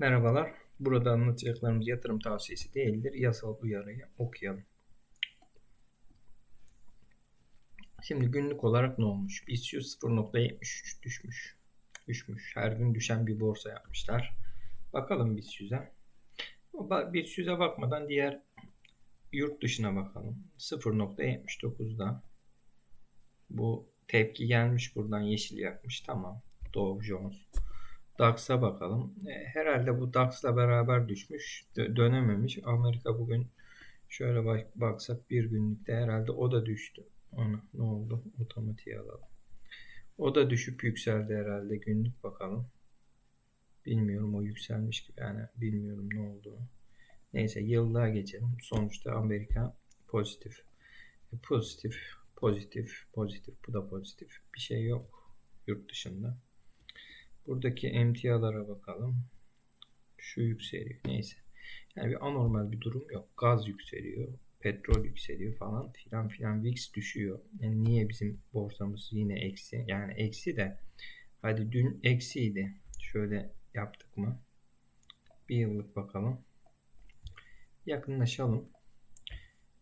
Merhabalar. Burada anlatacaklarımız yatırım tavsiyesi değildir. Yasal uyarıyı okuyalım. Şimdi günlük olarak ne olmuş? BIST 0.73 düşmüş. Düşmüş. Her gün düşen bir borsa yapmışlar. Bakalım BIST 100'e. BIST 100'e bakmadan diğer yurt dışına bakalım. 0.79'da bu tepki gelmiş buradan yeşil yakmış. Tamam. Dow Jones. DAX'a bakalım. E, herhalde bu DAX'la beraber düşmüş. Dö- dönememiş. Amerika bugün şöyle bak baksak bir günlükte herhalde o da düştü. Ana ne oldu? Otomatiğe alalım. O da düşüp yükseldi herhalde. Günlük bakalım. Bilmiyorum o yükselmiş gibi yani bilmiyorum ne olduğunu. Neyse yıllığa geçelim. Sonuçta Amerika pozitif. E, pozitif, pozitif, pozitif. Bu da pozitif. Bir şey yok yurt dışında. Buradaki emtialara bakalım. Şu yükseliyor. Neyse. Yani bir anormal bir durum yok. Gaz yükseliyor. Petrol yükseliyor falan filan filan. VIX düşüyor. Yani niye bizim borsamız yine eksi? Yani eksi de hadi dün eksiydi. Şöyle yaptık mı? Bir yıllık bakalım. Yakınlaşalım.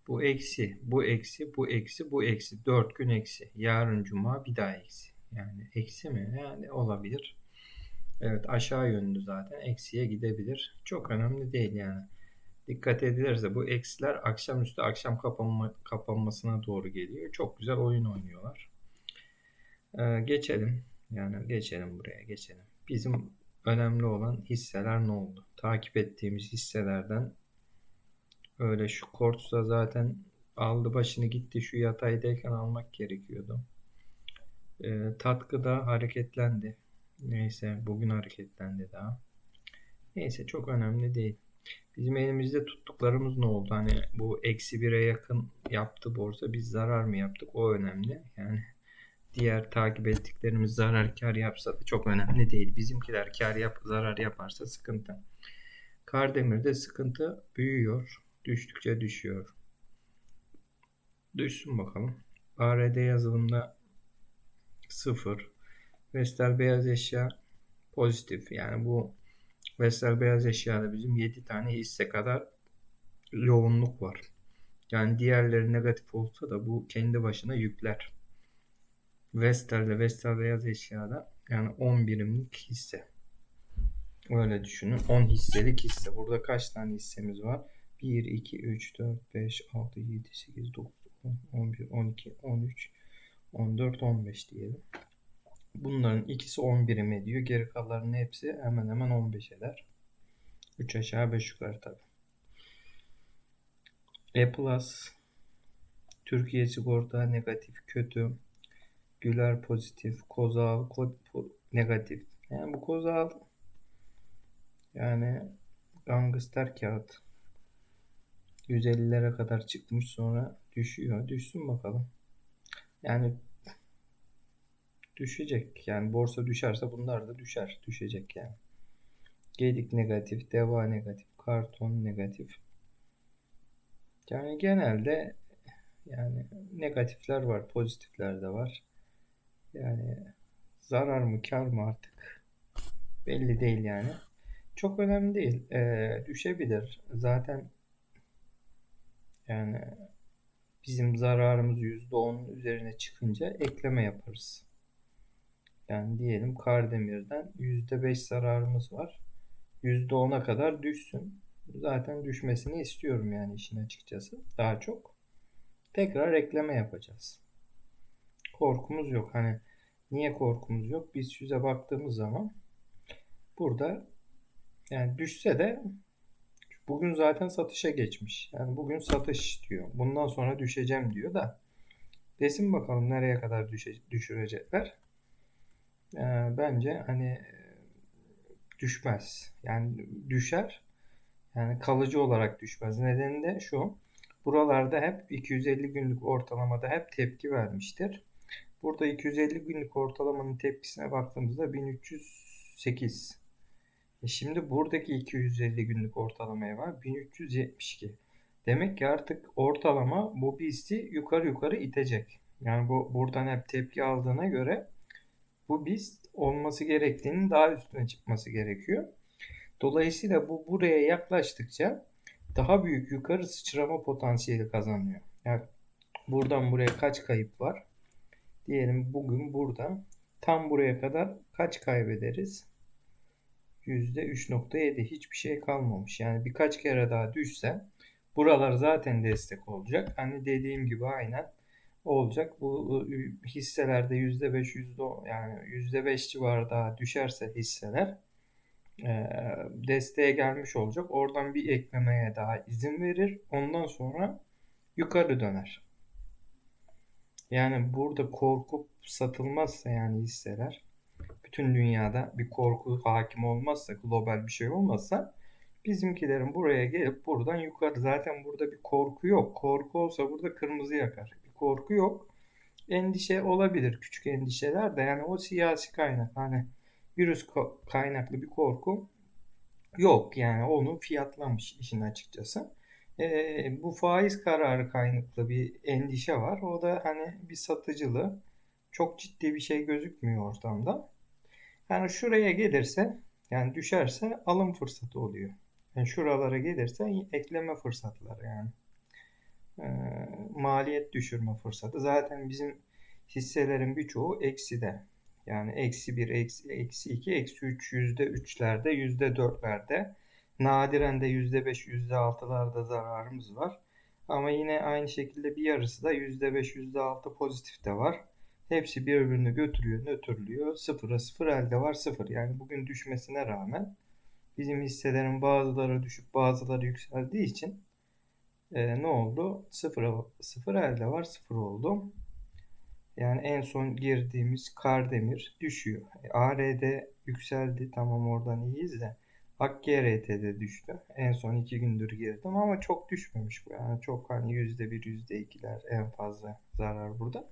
Bu eksi, bu eksi, bu eksi, bu eksi. 4 gün eksi. Yarın cuma bir daha eksi. Yani eksi mi? Yani olabilir. Evet aşağı yönlü zaten. Eksiye gidebilir. Çok önemli değil yani. Dikkat edilirse bu eksiler akşamüstü akşam kapanma, kapanmasına doğru geliyor. Çok güzel oyun oynuyorlar. Ee, geçelim. Yani geçelim buraya geçelim. Bizim önemli olan hisseler ne oldu? Takip ettiğimiz hisselerden öyle şu Kortsa zaten aldı başını gitti şu yataydayken almak gerekiyordu. Ee, Tatkı da hareketlendi. Neyse bugün hareketlendi daha. Neyse çok önemli değil. Bizim elimizde tuttuklarımız ne oldu? Hani bu eksi bire yakın yaptı borsa. Biz zarar mı yaptık? O önemli. Yani diğer takip ettiklerimiz zarar kar yapsa da çok önemli değil. Bizimkiler kar yap zarar yaparsa sıkıntı. Kardemir'de sıkıntı büyüyor. Düştükçe düşüyor. Düşsün bakalım. ARD yazılımda 0. Vestel beyaz eşya pozitif. Yani bu Vestel beyaz eşyada bizim 7 tane hisse kadar yoğunluk var. Yani diğerleri negatif olsa da bu kendi başına yükler. Vestel'de Vestel beyaz eşyada yani 10 birimlik hisse. Öyle düşünün. 10 hisselik hisse. Burada kaç tane hissemiz var? 1, 2, 3, 4, 5, 6, 7, 8, 9, 10, 11, 12, 13, 14, 15 diyelim. Bunların ikisi 10 birim ediyor. Geri kalanların hepsi hemen hemen 15 eder. 3 aşağı 5 yukarı tabi. E plus Türkiye sigorta negatif kötü. Güler pozitif. Kozal kod negatif. Yani bu kozal yani gangster kağıt 150'lere kadar çıkmış sonra düşüyor. Düşsün bakalım. Yani düşecek. Yani borsa düşerse bunlar da düşer. Düşecek yani. Gedik negatif, deva negatif, karton negatif. Yani genelde yani negatifler var, pozitifler de var. Yani zarar mı, kar mı artık belli değil yani. Çok önemli değil. Ee, düşebilir. Zaten yani bizim zararımız %10'un üzerine çıkınca ekleme yaparız. Yani diyelim Kardemir'den %5 zararımız var. %10'a kadar düşsün. Zaten düşmesini istiyorum yani işin açıkçası. Daha çok. Tekrar ekleme yapacağız. Korkumuz yok. Hani niye korkumuz yok? Biz yüze baktığımız zaman burada yani düşse de bugün zaten satışa geçmiş. Yani bugün satış diyor. Bundan sonra düşeceğim diyor da desin bakalım nereye kadar düşe, düşürecekler. Ee, bence hani düşmez. Yani düşer. Yani kalıcı olarak düşmez. Nedeni de şu. Buralarda hep 250 günlük ortalamada hep tepki vermiştir. Burada 250 günlük ortalamanın tepkisine baktığımızda 1308. E şimdi buradaki 250 günlük ortalamaya var 1372. Demek ki artık ortalama bu BIST'i yukarı yukarı itecek. Yani bu buradan hep tepki aldığına göre bu BIST olması gerektiğinin daha üstüne çıkması gerekiyor. Dolayısıyla bu buraya yaklaştıkça daha büyük yukarı sıçrama potansiyeli kazanıyor. Yani buradan buraya kaç kayıp var? Diyelim bugün burada tam buraya kadar kaç kaybederiz? %3.7 hiçbir şey kalmamış. Yani birkaç kere daha düşse buralar zaten destek olacak. Hani dediğim gibi aynen olacak. Bu hisselerde %5 %10 yani %5 civarı daha düşerse hisseler e, desteğe gelmiş olacak. Oradan bir eklemeye daha izin verir. Ondan sonra yukarı döner. Yani burada korkup satılmazsa yani hisseler bütün dünyada bir korku hakim olmazsa global bir şey olmazsa bizimkilerin buraya gelip buradan yukarı zaten burada bir korku yok. Korku olsa burada kırmızı yakar. Korku yok. Endişe olabilir küçük endişeler de yani o siyasi kaynak hani virüs kaynaklı bir korku yok yani onu fiyatlamış işin açıkçası. Ee, bu faiz kararı kaynaklı bir endişe var. O da hani bir satıcılığı. Çok ciddi bir şey gözükmüyor ortamda. Yani şuraya gelirse yani düşerse alım fırsatı oluyor. Yani şuralara gelirse ekleme fırsatları yani. Ee, maliyet düşürme fırsatı. Zaten bizim hisselerin birçoğu ekside. Yani eksi 1, eksi, eksi 2, eksi 3 yüzde 3'lerde, yüzde 4'lerde. Nadiren de yüzde 5, yüzde 6'larda zararımız var. Ama yine aynı şekilde bir yarısı da yüzde 5, yüzde 6 pozitif de var. Hepsi birbirini götürüyor, nötrlüyor. Sıfıra sıfır elde var sıfır. Yani bugün düşmesine rağmen bizim hisselerin bazıları düşüp bazıları yükseldiği için e, ne oldu? Sıfır, sıfır elde var sıfır oldu. Yani en son girdiğimiz Kardemir düşüyor. E, ARD yükseldi tamam oradan iyiyiz de de düştü. En son iki gündür girdim ama çok düşmemiş bu. Yani çok hani yüzde bir, yüzde ikiler en fazla zarar burada.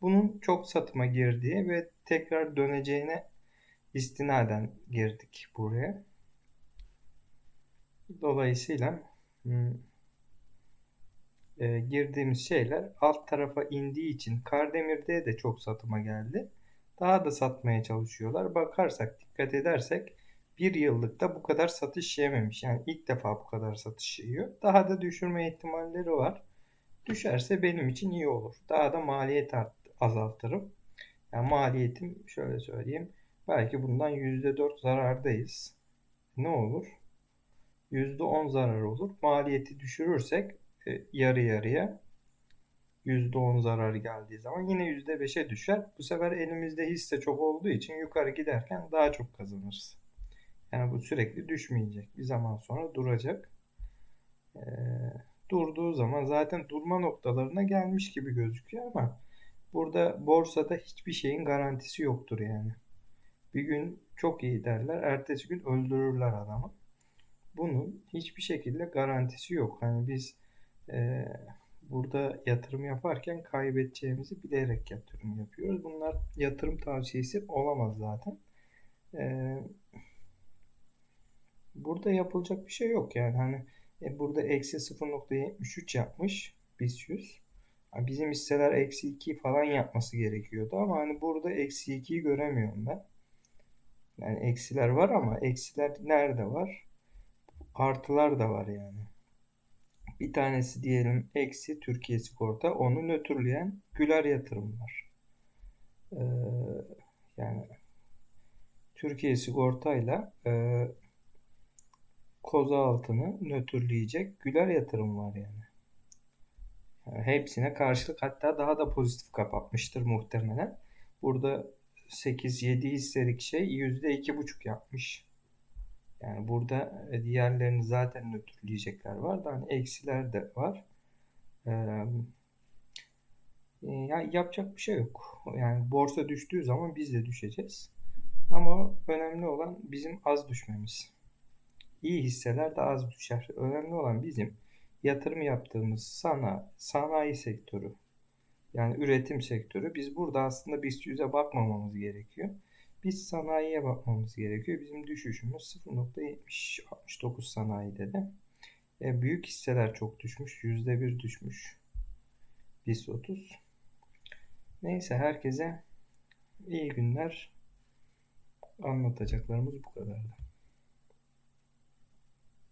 Bunun çok satıma girdiği ve tekrar döneceğine istinaden girdik buraya. Dolayısıyla hmm, e, girdiğimiz şeyler alt tarafa indiği için Kardemir'de de çok satıma geldi. Daha da satmaya çalışıyorlar. Bakarsak dikkat edersek bir yıllıkta bu kadar satış yememiş. Yani ilk defa bu kadar satış yiyor. Daha da düşürme ihtimalleri var. Düşerse benim için iyi olur. Daha da maliyet art, azaltırım. Yani maliyetim şöyle söyleyeyim. Belki bundan %4 zarardayız. Ne olur? %10 zarar olur. Maliyeti düşürürsek yarı yarıya %10 zarar geldiği zaman yine %5'e düşer. Bu sefer elimizde hisse çok olduğu için yukarı giderken daha çok kazanırız. Yani bu sürekli düşmeyecek. Bir zaman sonra duracak. Ee, durduğu zaman zaten durma noktalarına gelmiş gibi gözüküyor ama burada borsada hiçbir şeyin garantisi yoktur yani. Bir gün çok iyi derler, ertesi gün öldürürler adamı. Bunun hiçbir şekilde garantisi yok. Hani biz e, burada yatırım yaparken kaybedeceğimizi bilerek yatırım yapıyoruz. Bunlar yatırım tavsiyesi olamaz zaten. E, burada yapılacak bir şey yok yani hani e, burada eksi 0.73 yapmış BIST 100. Bizim hisseler eksi 2 falan yapması gerekiyordu ama hani burada eksi 2'yi göremiyorum ben. Yani eksiler var ama eksiler nerede var? Artılar da var yani. Bir tanesi diyelim eksi Türkiye Sigorta. Onu nötrleyen Güler Yatırım var. Ee, yani Türkiye Sigorta'yla e, koza altını nötrleyecek Güler Yatırım var yani. yani. Hepsine karşılık hatta daha da pozitif kapatmıştır muhtemelen. Burada 8-7 hisselik şey %2,5 yapmış. Yani burada e, diğerlerini zaten nötrleyecekler var da hani eksiler de var. Ee, yani yapacak bir şey yok. Yani borsa düştüğü zaman biz de düşeceğiz. Ama önemli olan bizim az düşmemiz. İyi hisseler de az düşer. Önemli olan bizim yatırım yaptığımız sana, sanayi sektörü. Yani üretim sektörü. Biz burada aslında BIST 100'e bakmamamız gerekiyor. Biz sanayiye bakmamız gerekiyor. Bizim düşüşümüz 0.70-69 sanayide de. E, büyük hisseler çok düşmüş. %1 düşmüş. BIST 30. Neyse herkese iyi günler. Anlatacaklarımız bu kadardı.